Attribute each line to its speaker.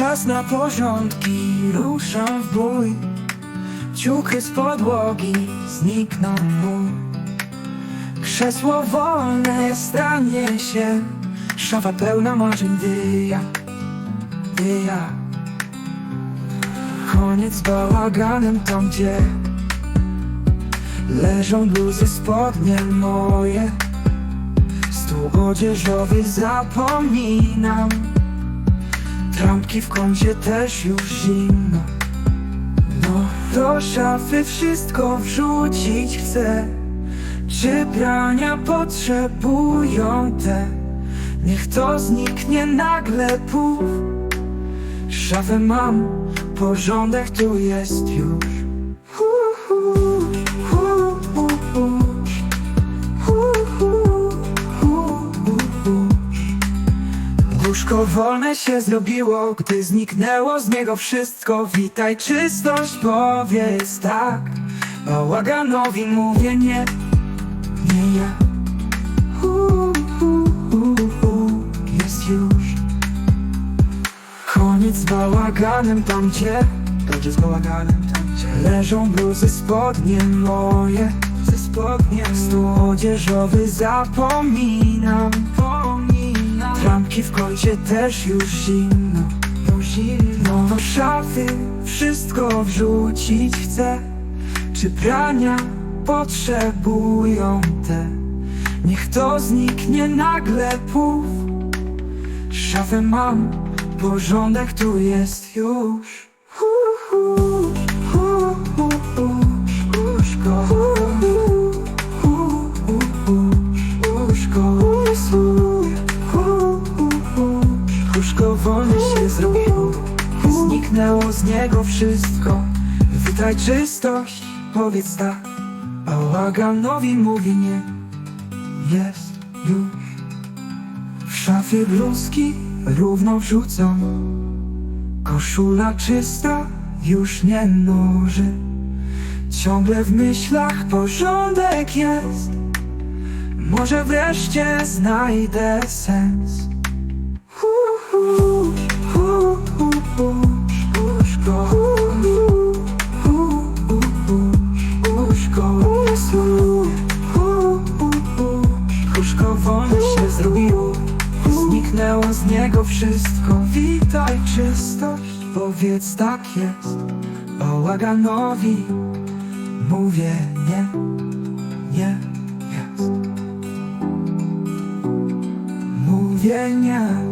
Speaker 1: Czas na porządki, ruszam w bój. Ciuchy z podłogi znikną mu Krzesło wolne stanie się Szafa pełna marzeń, gdy ja, ja Koniec z bałaganem tam, gdzie Leżą bluzy, spodnie moje. Stół odzieżowy zapominam Trampki w kącie też już zimno. No, do szafy wszystko wrzucić chcę. Czy prania potrzebują te. Niech to zniknie nagle puf Szafę mam, porządek tu jest już Łóżko wolne się zrobiło, gdy zniknęło z niego wszystko. Witaj czystość, powiedz tak. Bałaganowi mówię nie, nie ja. Jest już. Koniec z bałaganem tam gdzie Koniec z bałaganem tam gdzie Leżą bluzy, spodnie moje. Ze spodnie. Stół odzieżowy zapominam W kącie też już zimno zimno. Do szafy wszystko wrzucić chcę. Czy prania potrzebują te? Niech to zniknie nagle puf. Szafę mam, porządek tu jest już Wolne się zrobiło Zniknęło z niego wszystko. Witaj czystość, powiedz tak. Bałaganowi mówi nie. Jest już. W szafie bluzki równo wrzucą. Koszula czysta już nie nuży. Ciągle w myślach porządek jest. Może wreszcie znajdę sens Wolne się zrobiło. Zniknęło z niego wszystko. Witaj czystość, powiedz tak jest. Bałaganowi mówię nie, nie jest. Mówię nie